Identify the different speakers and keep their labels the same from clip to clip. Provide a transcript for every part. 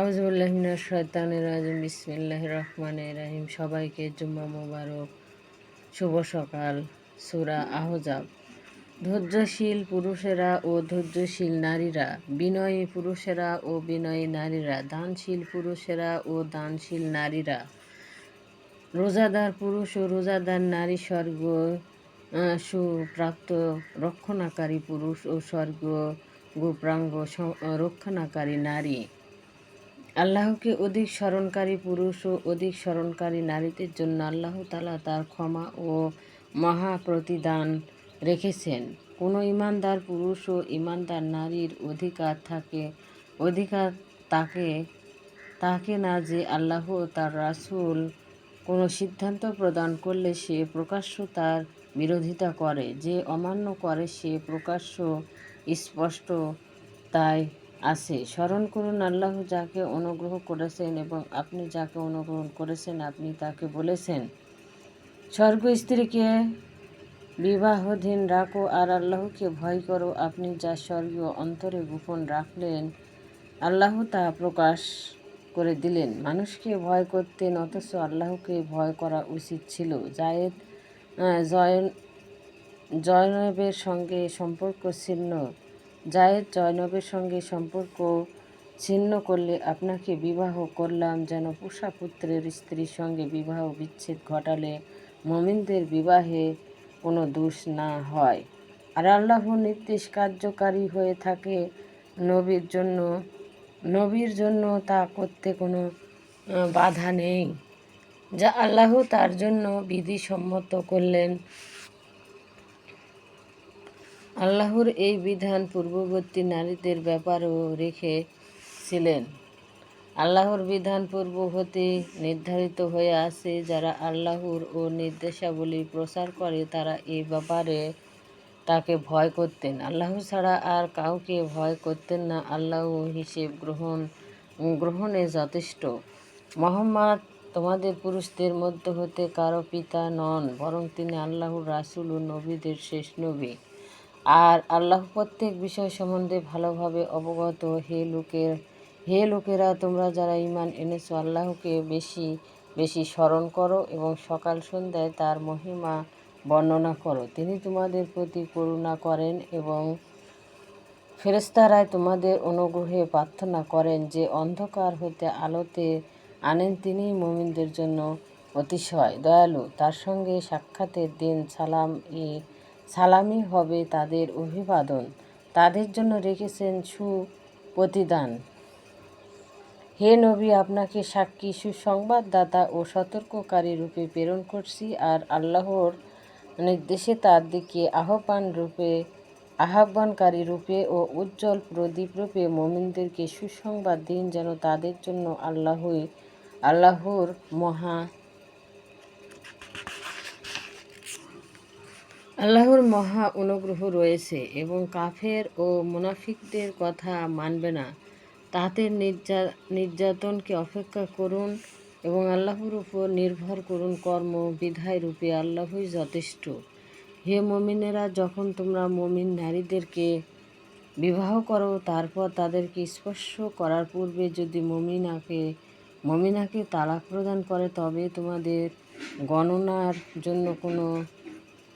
Speaker 1: আউজুল্লাহিনা শয়তানের রাজিম বিসমিল্লাহ রহমান রাহিম। সবাইকে জুম্মা মোবারক। শুভ সকাল, সুরা আহজাব। ধৈর্যশীল পুরুষেরা ও ধৈর্যশীল নারীরা, বিনয়ী পুরুষেরা ও বিনয়ী নারীরা, দানশীল পুরুষেরা ও দানশীল নারীরা, রোজাদার পুরুষ ও রোজাদার নারী স্বর্গ সুপ্রাপ্ত রক্ষণাকারী পুরুষ ও স্বর্গ, গোপ্রাঙ্গ রক্ষণাকারী নারী। আল্লাহকে অধিক স্মরণকারী পুরুষ ও অধিক স্মরণকারী নারীদের জন্য আল্লাহ তালা তার ক্ষমা ও মহা প্রতিদান রেখেছেন। কোনো ইমানদার পুরুষ ও ইমানদার নারীর অধিকার থাকে, অধিকার তাকে তাকে না যে আল্লাহ তার রাসুল কোনো সিদ্ধান্ত প্রদান করলে সে প্রকাশ্য তার বিরোধিতা করে। যে অমান্য করে সে প্রকাশ্য স্পষ্ট তাই আছে। স্মরণ করুন, আল্লাহ যাকে অনুগ্রহ করেছেন এবং আপনি যাকে অনুগ্রহ করেছেন, আপনি তাকে বলেছেন, স্বর্গ স্ত্রীকে বিবাহধীন রাখো আর আল্লাহকে ভয় করো। আপনি যা স্বর্গীয় অন্তরে গোপন রাখলেন, আল্লাহ তা প্রকাশ করে দিলেন। মানুষকে ভয় করতেন অথচ আল্লাহকে ভয় করা উচিত ছিল। জায়েদ জয় জয়নবের সঙ্গে সম্পর্ক ছিন্ন জায়েদ জয়নবের সঙ্গে সম্পর্ক ছিন্ন করলে আপনাকে বিবাহ করলাম যেন পোষা পুত্রের স্ত্রীর সঙ্গে বিবাহ বিচ্ছেদ ঘটালে মমিনদের বিবাহে কোনো দোষ না হয়। আর আল্লাহর নির্দেশ কার্যকারী হয়ে থাকে নবীর জন্য। নবীর জন্য তা করতে কোনো বাধা নেই। যা আল্লাহ তার জন্য বিধি সম্মত করলেন। আল্লাহর এই বিধান পূর্ববর্তী নারীদের ব্যাপারেও রেখেছিলেন। আল্লাহর বিধান পূর্ব হতে নির্ধারিত হয়ে আছে, যারা আল্লাহর ও নির্দেশাবলী প্রচার করে, তারা এই ব্যাপারে তাকে ভয় করতেন। আল্লাহ ছাড়া আর কাউকে ভয় করতেন না। আল্লাহ হিসেব গ্রহণ, গ্রহণে যথেষ্ট। মোহাম্মদ, তোমাদের পুরুষদের মধ্য হতে কারও পিতা নন, বরং তিনি আল্লাহর রাসুল ও নবীদের শেষ নবী। আর আল্লাহ প্রত্যেক বিষয় সম্বন্ধে ভালোভাবে অবগত। হে লোকের, হে লোকেরা, তোমরা যারা ইমান এনেছো, আল্লাহকে বেশি বেশি স্মরণ করো এবং সকাল সন্ধ্যায় তার মহিমা বর্ণনা করো। তিনি তোমাদের প্রতি করুণা করেন এবং ফেরেস্তারায় তোমাদের অনুগ্রহে প্রার্থনা করেন যে অন্ধকার হতে আলোতে আনেন তিনি মমিনদের জন্য অতিশয়। দয়ালু, তার সঙ্গে সাক্ষাতের দিন সালাম ই সালামি হবে তাদের অভিবাদন। তাদের জন্য রেখেছেন সুপ্রতিদান। হে নবী, আপনাকে সাক্ষী, সুসংবাদদাতা ও সতর্ককারী রূপে প্রেরণ করছি আর আল্লাহর নির্দেশে তার দিকে আহ্বান রূপে, আহ্বানকারী রূপে ও উজ্জ্বল প্রদীপ রূপে মমিনদেরকে সুসংবাদ দিন যেন তাদের জন্য আল্লাহই, আল্লাহর মহা আল্লাহর মহা অনুগ্রহ রয়েছে এবং কাফের ও মুনাফিকদের কথা মানবে না। তাদের নির্যাতনকে অপেক্ষা করুন এবং আল্লাহর উপর নির্ভর করুন কর্ম বিধায় রূপে আল্লাহই যথেষ্ট। হে মমিনেরা, যখন তোমরা মমিন নারীদেরকে বিবাহ করো, তারপর তাদেরকে স্পর্শ করার পূর্বে যদি মমিনাকে মমিনাকে তালাক প্রদান করে, তবে তোমাদের গণনার জন্য কোনো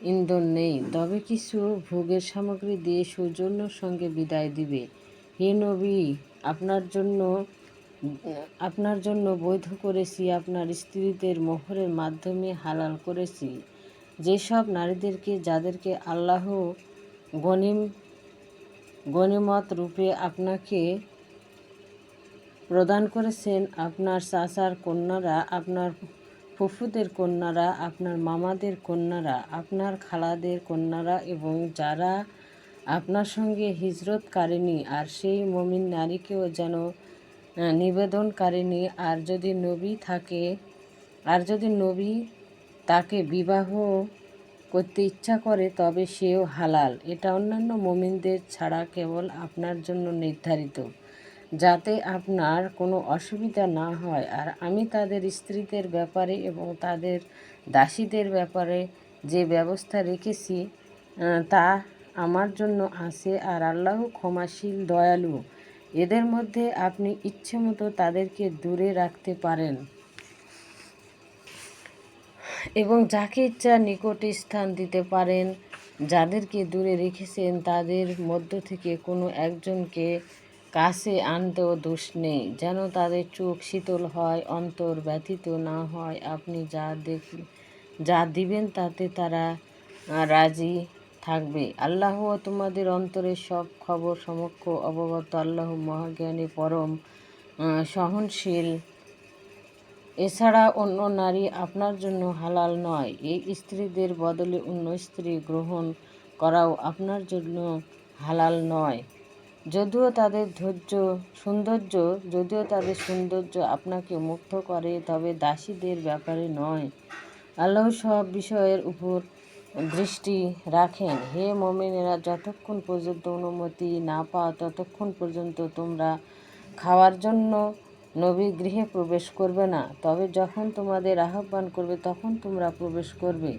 Speaker 1: ইন্ধন নেই, তবে কিছু ভোগের সামগ্রী দিয়ে সৌজন্যর সঙ্গে বিদায় দিবে। হে নবী, আপনার জন্য আপনার জন্য বৈধ করেছি, আপনার স্ত্রীদের মোহরের মাধ্যমে হালাল করেছি। যেসব নারীদেরকে, যাদেরকে আল্লাহ গনিম, গনিমত রূপে আপনাকে প্রদান করেছেন, আপনার চাচার কন্যারা আপনার ফুফুদের কন্যারা, আপনার মামাদের কন্যারা, আপনার খালাদের কন্যারা এবং যারা আপনার সঙ্গে হিজরতকারিণী আর সেই মমিন নারীকেও যেন নিবেদনকারিণী আর যদি নবী থাকে, আর যদি নবী তাকে বিবাহ করতে ইচ্ছা করে, তবে সেও হালাল। এটা অন্যান্য মমিনদের ছাড়া কেবল আপনার জন্য নির্ধারিত। যাতে আপনার কোনো অসুবিধা না হয়। আর আমি তাদের স্ত্রীদের ব্যাপারে এবং তাদের দাসীদের ব্যাপারে যে ব্যবস্থা রেখেছি তা আমার জন্য আছে আর আল্লাহ ক্ষমাশীল, দয়ালু। এদের মধ্যে আপনি ইচ্ছে মতো তাদেরকে দূরে রাখতে পারেন। এবং যাকে ইচ্ছা নিকটে স্থান দিতে পারেন, যাদেরকে দূরে রেখেছেন, তাদের মধ্য থেকে কোনো একজনকে কাছে আনতেও দোষ নেই। যেন তাদের চোখ শীতল হয়, অন্তর ব্যথিত না হয়, আপনি যা দেখ, যা দিবেন তাতে তারা রাজি থাকবে। আল্লাহ তোমাদের অন্তরের সব খবর সমক্ষ অবগত। আল্লাহ মহাজ্ঞানী, পরম সহনশীল। এছাড়া অন্য নারী আপনার জন্য হালাল নয়। এই স্ত্রীদের বদলে অন্য স্ত্রী গ্রহণ করাও আপনার জন্য হালাল নয়। যদিও তাদের ধৈর্য, সৌন্দর্য, যদিও তাদের সৌন্দর্য আপনাকে মুগ্ধ করে, তবে দাসীদের ব্যাপারে নয়। আল্লাহ সব বিষয়ের উপর দৃষ্টি রাখেন। হে মমিনেরা, যতক্ষণ পর্যন্ত অনুমতি না পাও, ততক্ষণ পর্যন্ত তোমরা খাওয়ার জন্য নবী গৃহে প্রবেশ করবে না। তবে যখন তোমাদের আহ্বান করবে, তখন তোমরা প্রবেশ করবে।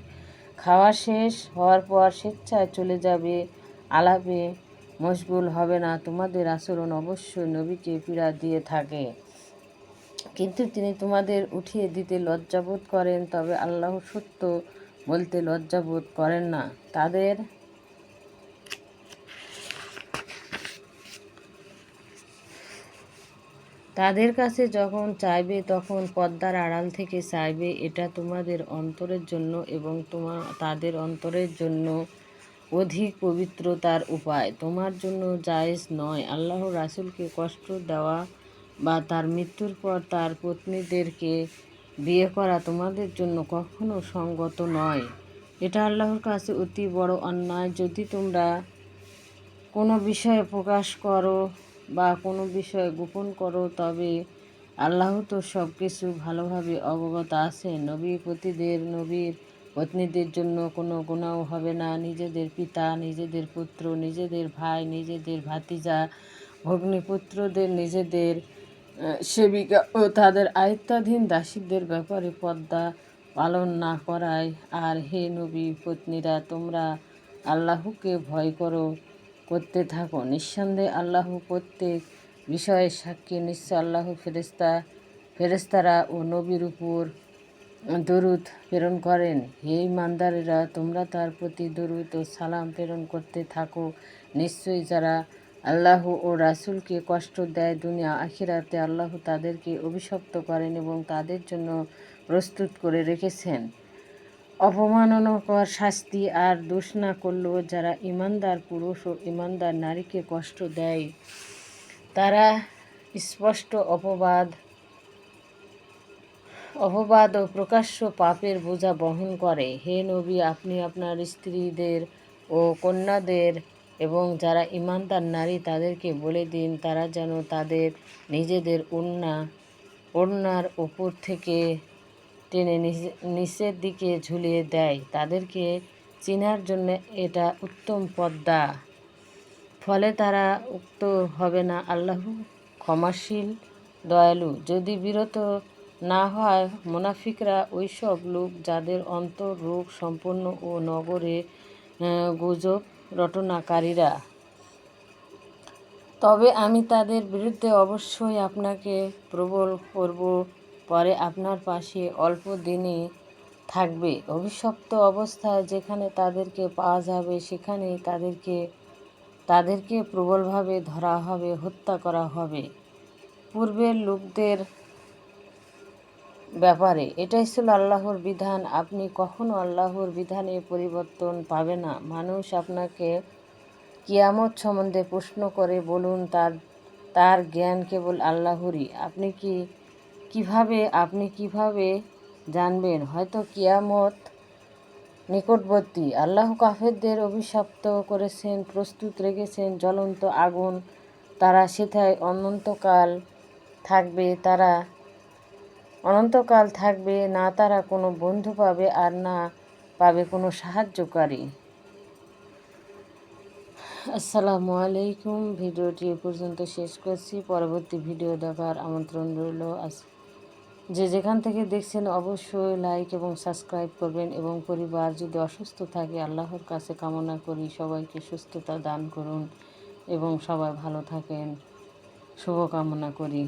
Speaker 1: খাওয়া শেষ হওয়ার পর স্বেচ্ছায় চলে যাবে, আলাপে মশগুল হবে না, তোমাদের আচরণ অবশ্যই নবীকে পীড়া দিয়ে থাকে। কিন্তু তিনি তোমাদের উঠিয়ে দিতে লজ্জাবোধ করেন, তবে আল্লাহ সত্য বলতে লজ্জাবোধ করেন না। তাদের তাদের কাছে যখন চাইবে, তখন পদ্মার আড়াল থেকে চাইবে। এটা তোমাদের অন্তরের জন্য এবং তোমা, তাদের অন্তরের জন্য অধিক পবিত্রতার উপায়। তোমার জন্য জায়েজ নয়। আল্লাহ রাসুলকে কষ্ট দেওয়া বা তার মৃত্যুর পর তার পত্নীদেরকে বিয়ে করা তোমাদের জন্য কখনো সঙ্গত নয়। এটা আল্লাহর কাছে অতি বড় অন্যায়। যদি তোমরা কোনো বিষয়ে প্রকাশ করো বা কোনো বিষয়ে গোপন করো, তবে আল্লাহ তো সব কিছু ভালোভাবে অবগত আছে নবী পতিদের নবীর পত্নীদের জন্য কোনো গুণাও হবে না। নিজেদের পিতা, নিজেদের পুত্র, নিজেদের ভাই, নিজেদের ভাতিজা, ভগ্নিপুত্রদের, নিজেদের সেবিকা ও তাদের আয়ত্তাধীন দাসীদের ব্যাপারে পদ্মা পালন না করায়। আর হে নবী, পত্নীরা, তোমরা আল্লাহকে ভয় করো, করতে থাকো। নিঃসন্দেহে আল্লাহ প্রত্যেক বিষয়ে সাক্ষী। নিশ্চয় আল্লাহ ফেরেস্তা ফেরেস্তারা ও নবীর উপর দরুদ প্রেরণ করেন। হে ইমানদারেরা, তোমরা তার প্রতি দরুদ ও সালাম প্রেরণ করতে থাকো। নিশ্চয়ই যারা আল্লাহ ও রাসুলকে কষ্ট দেয় দুনিয়া আখিরাতে, আল্লাহ তাদেরকে অভিশপ্ত করেন এবং তাদের জন্য প্রস্তুত করে রেখেছেন। অপমাননকর শাস্তি আর দোষ না করলেও যারা ইমানদার পুরুষ ও ইমানদার নারীকে কষ্ট দেয়, তারা স্পষ্ট অপবাদ অপবাদ ও প্রকাশ্য পাপের বোঝা বহন করে। হে নবী, আপনি আপনার স্ত্রীদের ও কন্যাদের এবং যারা ইমানদার নারী, তাদেরকে বলে দিন, তারা যেন তাদের নিজেদের ওড়না, ওড়নার ওপর থেকে টেনে নিচের দিকে ঝুলিয়ে দেয়। তাদেরকে চেনার জন্য এটা উত্তম পদ্মা ফলে তারা উক্ত হবে না। আল্লাহ ক্ষমাশীল, দয়ালু। যদি বিরত না হয় মুনাফিকরা ওইসব লোক যাদের অন্তর রোগ সম্পন্ন ও নগরে গুজব রটনাকারীরা। তবে আমি তাদের বিরুদ্ধে অবশ্যই আপনাকে প্রবল করব, পরে আপনার পাশে অল্প দিনে থাকবে। অভিশপ্ত অবস্থায় যেখানে তাদেরকে পাওয়া যাবে, সেখানেই তাদেরকে তাদেরকে প্রবলভাবে ধরা হবে, হত্যা করা হবে। পূর্বের লোকদের ব্যাপারে। এটাই ছিল আল্লাহর বিধান। আপনি কখনো আল্লাহর বিধানে পরিবর্তন পাবে না। মানুষ আপনাকে কিয়ামত সম্বন্ধে প্রশ্ন করে, বলুন তার তার জ্ঞান কেবল আল্লাহরই। আপনি কি, কীভাবে, আপনি কীভাবে জানবেন? হয়তো কিয়ামত নিকটবর্তী। আল্লাহ কাফেরদের অভিশপ্ত করেছেন, প্রস্তুত রেখেছেন জ্বলন্ত আগুন। তারা সেথায় অনন্তকাল থাকবে। তারা অনন্তকাল থাকবে, না তারা কোনো বন্ধু পাবে আর না পাবে কোনো সাহায্যকারী। আসসালামু আলাইকুম। ভিডিওটি এ পর্যন্ত শেষ করছি। পরবর্তী ভিডিও দেখার আমন্ত্রণ রইল। যে যেখান থেকে দেখছেন অবশ্যই লাইক এবং সাবস্ক্রাইব করবেন এবং পরিবার যদি অসুস্থ থাকে, আল্লাহর কাছে কামনা করি সবাইকে সুস্থতা দান করুন এবং সবাই ভালো থাকেন। শুভকামনা করি।